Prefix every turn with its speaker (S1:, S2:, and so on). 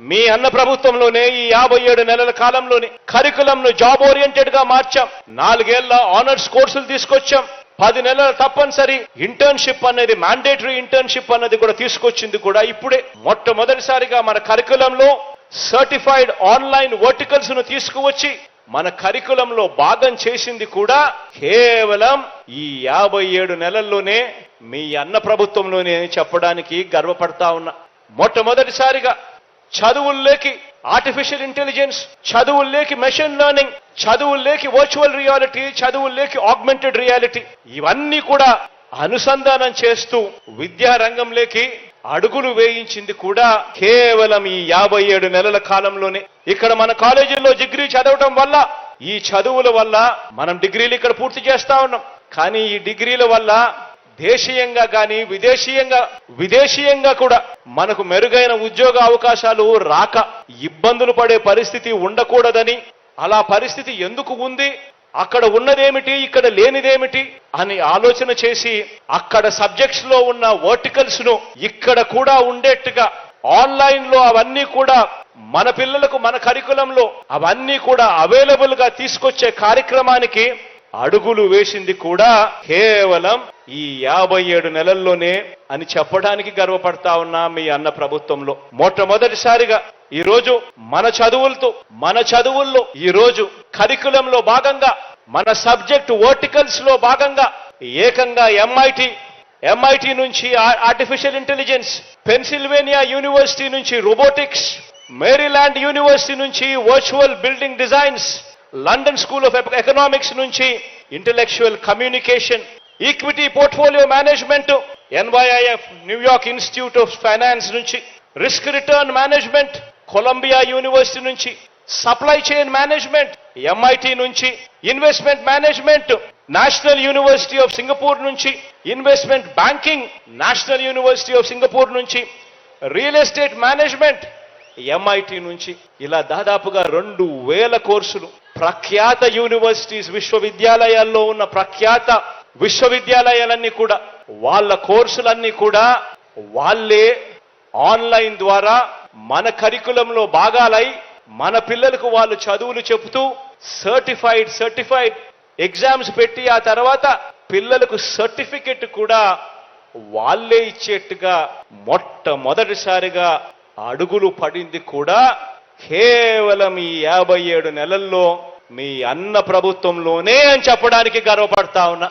S1: మీ అన్న ప్రభుత్వంలోనే ఈ యాభై ఏడు నెలల కాలంలోనే కరికులం ను జాబ్ ఓరియంటెడ్గా మార్చాం. నాలుగేళ్ళ ఆనర్స్ కోర్సులు తీసుకొచ్చాం. పది నెలల తప్పనిసరి ఇంటర్న్షిప్ అనేది మ్యాండేటరీ ఇంటర్న్షిప్ అన్నది కూడా తీసుకొచ్చింది కూడా ఇప్పుడే. మొట్టమొదటిసారిగా మన కరికులంలో సర్టిఫైడ్ ఆన్లైన్ వర్టికల్స్ను తీసుకువచ్చి మన కరికులంలో భాగం చేసింది కూడా కేవలం ఈ యాభై ఏడు నెలల్లోనే మీ అన్న ప్రభుత్వంలోనే చెప్పడానికి గర్వపడతా ఉన్నా. మొట్టమొదటిసారిగా చదువుల్లోకి ఆర్టిఫిషియల్ ఇంటెలిజెన్స్ చదువుల్లోకి మెషిన్ లెర్నింగ్ చదువుల్లోకి వర్చువల్ రియాలిటీ చదువుల్లోకి ఆగ్మెంటెడ్ రియాలిటీ ఇవన్నీ కూడా అనుసంధానం చేస్తూ విద్యా రంగంలోకి అడుగులు వేయించింది కూడా కేవలం ఈ యాభై ఏడు నెలల కాలంలోనే. ఇక్కడ మన కాలేజీల్లో డిగ్రీ చదవటం వల్ల ఈ చదువుల వల్ల మనం డిగ్రీలు ఇక్కడ పూర్తి చేస్తా ఉన్నాం. కానీ ఈ డిగ్రీల వల్ల దేశీయంగా కానీ విదేశీయంగా విదేశీయంగా కూడా మనకు మెరుగైన ఉద్యోగ అవకాశాలు రాక ఇబ్బందులు పడే పరిస్థితి ఉండకూడదని అలా పరిస్థితి ఎందుకు ఉంది? అక్కడ ఉన్నదేమిటి? ఇక్కడ లేనిదేమిటి? అని ఆలోచన చేసి అక్కడ సబ్జెక్ట్స్లో ఉన్న వర్టికల్స్ను ఇక్కడ కూడా ఉండేట్టుగా ఆన్లైన్లో అవన్నీ కూడా మన పిల్లలకు మన కరికులంలో అవన్నీ కూడా అవైలబుల్గా తీసుకొచ్చే కార్యక్రమానికి అడుగులు వేసింది కూడా కేవలం ఈ యాభై ఏడు నెలల్లోనే అని చెప్పడానికి గర్వపడతా ఉన్నా మీ అన్న ప్రభుత్వంలో. మొట్టమొదటిసారిగా ఈ రోజు మన చదువులతో మన చదువుల్లో ఈ రోజు కరికులంలో భాగంగా మన సబ్జెక్ట్ వర్టికల్స్లో భాగంగా ఏకంగా ఎంఐటి ఎంఐటి నుంచి ఆర్టిఫిషియల్ ఇంటెలిజెన్స్ పెన్సిల్వేనియా యూనివర్సిటీ నుంచి రోబోటిక్స్ మేరీల్యాండ్ యూనివర్సిటీ నుంచి virtual building designs London school of economics నుంచి intellectual communication equity portfolio management NYIF New York institute of finance నుంచి risk return management Columbia university నుంచి supply chain management MIT నుంచి investment management national university of Singapore నుంచి investment banking national university of Singapore నుంచి real estate management MIT నుంచి ఇలా దాదాపుగా రెండు వేల కోర్సులు ప్రఖ్యాత యూనివర్సిటీస్ విశ్వవిద్యాలయాల్లో ఉన్న ప్రఖ్యాత విశ్వవిద్యాలయాలన్నీ కూడా వాళ్ళ కోర్సులన్నీ కూడా వాళ్ళే ఆన్లైన్ ద్వారా మన కరికులంలో భాగాలై మన పిల్లలకు వాళ్ళు చదువులు చెబుతూ సర్టిఫైడ్ సర్టిఫైడ్ ఎగ్జామ్స్ పెట్టి ఆ తర్వాత పిల్లలకు సర్టిఫికెట్ కూడా వాళ్ళే ఇచ్చేట్టుగా మొట్టమొదటిసారిగా అడుగులు పడింది కూడా కేవలం ఈ యాభై ఏడు నెలల్లో మీ అన్న ప్రభుత్వంలోనే అని చెప్పడానికి గర్వపడతా ఉన్నా.